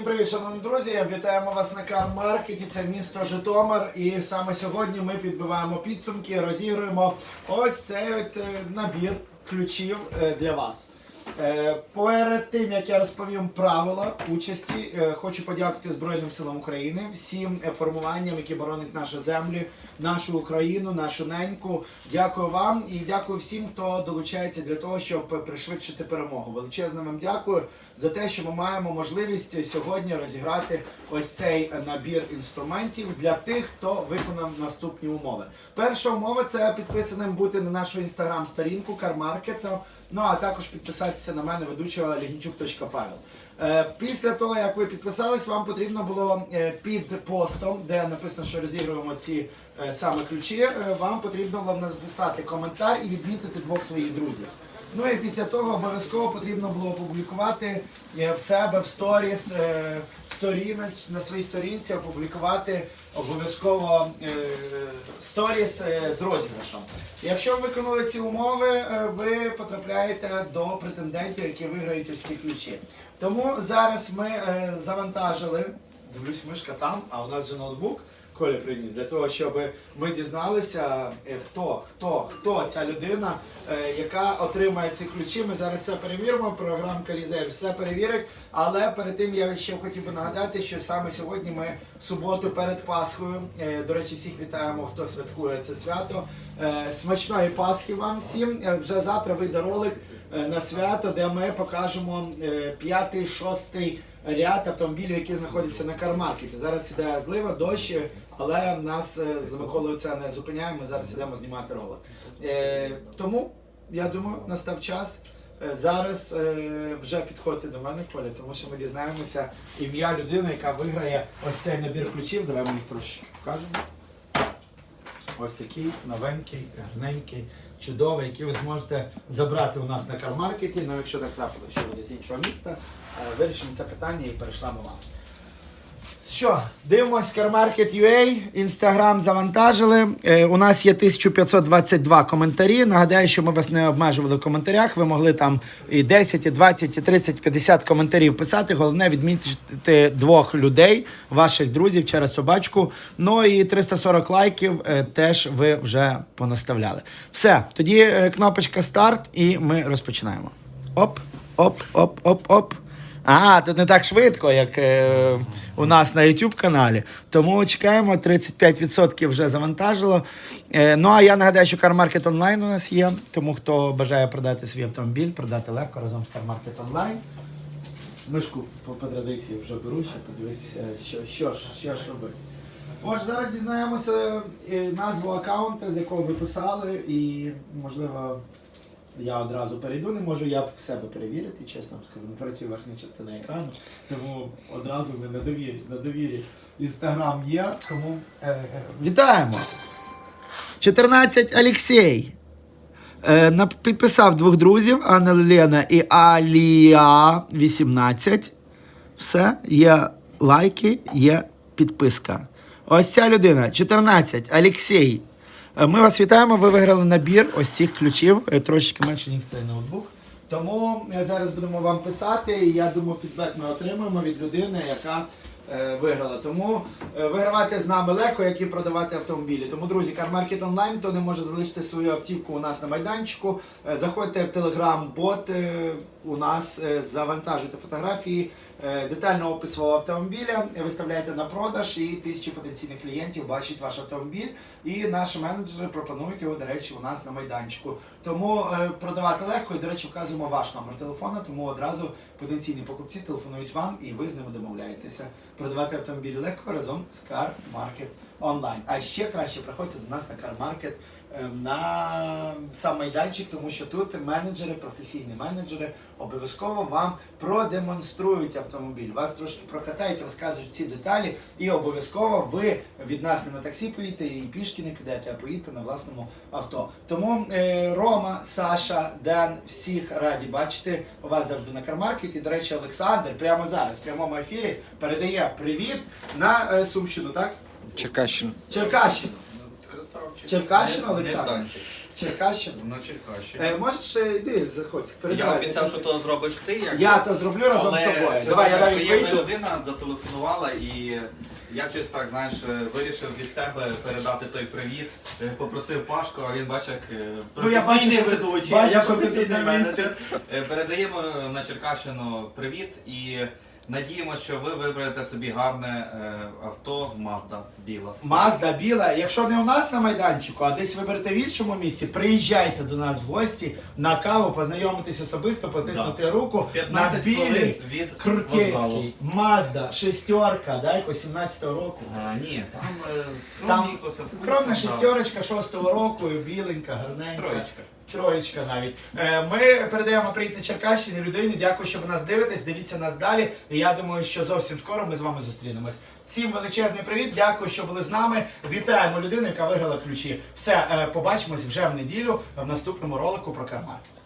Всім привіт, шановні друзі! Вітаємо вас на Кар-маркеті. Це місто Житомир. І саме сьогодні ми підбиваємо підсумки, розігруємо ось цей от е, набір ключів е, для вас. Е, Перед тим як я розповім правила участі, е, хочу подякувати Збройним силам України, всім е, формуванням, які боронять наші землі, нашу Україну, нашу неньку. Дякую вам і дякую всім, хто долучається для того, щоб пришвидшити перемогу. Величезне вам дякую за те, що ми маємо можливість сьогодні розіграти ось цей набір інструментів для тих, хто виконав наступні умови. Перша умова це підписаним бути на нашу інстаграм-сторінку CarMarket, ну а також підписатися на мене ведучого Легінчук.Павел. Е, Після того, як ви підписались, вам потрібно було е, під постом, де написано, що розігруємо ці е, саме ключі, вам потрібно було написати коментар і відмітити двох своїх друзів. Ну і після того обов'язково потрібно було опублікувати е, в себе в сторіс, е, сторіноч, на своїй сторінці опублікувати обов'язково е, сторіс з розіграшем. Якщо ви виконали ці умови, ви потрапляєте до претендентів, які виграють ось ці ключі. Тому зараз ми завантажили, дивлюсь, мишка там, а у нас же ноутбук. Коля приніс для того, щоб ми дізналися, е, хто, хто, хто ця людина, е, яка отримає ці ключі. Ми зараз все перевіримо. Програмка Лізер все перевірить. Але перед тим я ще хотів би нагадати, що саме сьогодні ми суботу перед Пасхою. е, До речі, всіх вітаємо, хто святкує це свято. Е, Смачної Пасхи вам всім. Е, Вже завтра вийде ролик на свято, де ми покажемо п'ятий, шостий ряд автомобілів, які знаходяться на кармаркеті. Зараз іде злива, дощ, але нас з Миколою це не зупиняє. Ми зараз ідемо знімати ролик. Тому я думаю, настав час. Е, Зараз е, вже підходьте до мене, Коля, тому що ми дізнаємося ім'я людини, яка виграє ось цей набір ключів. Давай ми їх трошки покажемо. Ось такий новенький, гарненький, чудовий, який ви зможете забрати у нас на кармаркеті. Ну, якщо так трапилося, що буде з іншого міста, е, вирішимо це питання і перейшла вам. Що, дивимось CarMarket.ua, Інстаграм завантажили. Е, у нас є 1522 коментарі. Нагадаю, що ми вас не обмежували в коментарях. Ви могли там і 10, і 20, і 30, і 50 коментарів писати. Головне відмітити двох людей, ваших друзів через собачку. Ну і 340 лайків е, теж ви вже понаставляли. Все, тоді е, кнопочка старт, і ми розпочинаємо. Оп, оп, оп, оп, оп. А, тут не так швидко, як е, у нас на YouTube каналі. Тому чекаємо, 35% вже завантажило. Е, ну а я нагадаю, що CarMarket Online у нас є. Тому хто бажає продати свій автомобіль, продати легко разом з CarMarket Online. Мишку по, по традиції вже беру, щоб подивитися, що, що, ж, що ж робити. Отже, зараз дізнаємося е, назву аккаунта, з якого ви писали, і можливо. Я одразу перейду, не можу я в себе перевірити, чесно скажу, не працює верхня частина екрану, тому одразу ми на довірі. На довірі. Інстаграм є, тому е, вітаємо! 14 Олексій. Е, підписав двох друзів Анна Лена і Алія 18. Все, є лайки, є підписка. Ось ця людина, 14, Олексій. Е, Ми вас вітаємо. Ви виграли набір ось цих ключів, е, трошечки менше, ніж цей ноутбук. Тому е, зараз будемо вам писати. і Я думаю, фідбек ми отримаємо від людини, яка виграла. Тому е, вигравати з нами легко, як і продавати автомобілі. Тому, друзі, CarMarket Online, хто не може залишити свою автівку у нас на майданчику. е, Заходьте в Telegram-бот е, у нас, е, завантажуйте фотографії. е, Детально опис автомобіля виставляєте на продаж, і тисячі потенційних клієнтів бачать ваш автомобіль. І наші менеджери пропонують його, до речі, у нас на майданчику. Тому е, продавати легко і, до речі, вказуємо ваш номер телефона, тому одразу потенційні покупці телефонують вам і ви з ними домовляєтеся. Продавати автомобілі легко разом з Car Online. А ще краще приходьте до нас на Car Market е, на сам майданчик, тому що тут менеджери, професійні менеджери обов'язково вам продемонструють автомобіль. Вас трошки прокатають, розкажуть ці деталі, і обов'язково ви від нас не на таксі поїдете і пішки не підете, а поїдете на власному авто. Тому е, Рома, Саша, Ден, всіх раді бачити вас завжди на кармаркеті. До речі, Олександр прямо зараз, в прямому ефірі, передає привіт на е, Сумщину, так? Черкащина. Черкащина. Черкащина, Олександр. Черкащина. На Черкащині. Е, можеш ще йди, заходь, Я передавай. обіцяв, що то зробиш ти. Як... Я то зроблю разом Але з тобою. Давай, я навіть приємна вийду. людина зателефонувала і я щось так, знаєш, вирішив від себе передати той привіт. Е, Попросив Пашку, а він бачить, як е, Ну, професійний ведучий, бачу, я професійний на менеджер. Е, Передаємо на Черкащину привіт і надіємося, що ви виберете собі гарне е, авто Mazda біла. Мазда біла. Якщо не у нас на майданчику, а десь виберете в іншому місці, приїжджайте до нас в гості на каву, познайомитись особисто, потиснути руку на 15 хвилин білий від крутецький Мазда, шестерка, да, якось 17-го року. А, ні, там е, Там скромненько, все вкусно, скромна да. шестерочка шостого року, біленька, гарненька. Троєчка. Троєчка навіть. Е, Ми передаємо привіт на Черкащині людині. Дякую, що ви нас дивитесь. Дивіться нас далі. І я думаю, що зовсім скоро ми з вами зустрінемось. Всім величезний привіт. Дякую, що були з нами. Вітаємо людину, яка виграла ключі. Все, е, побачимось вже в неділю в наступному ролику про кармаркет.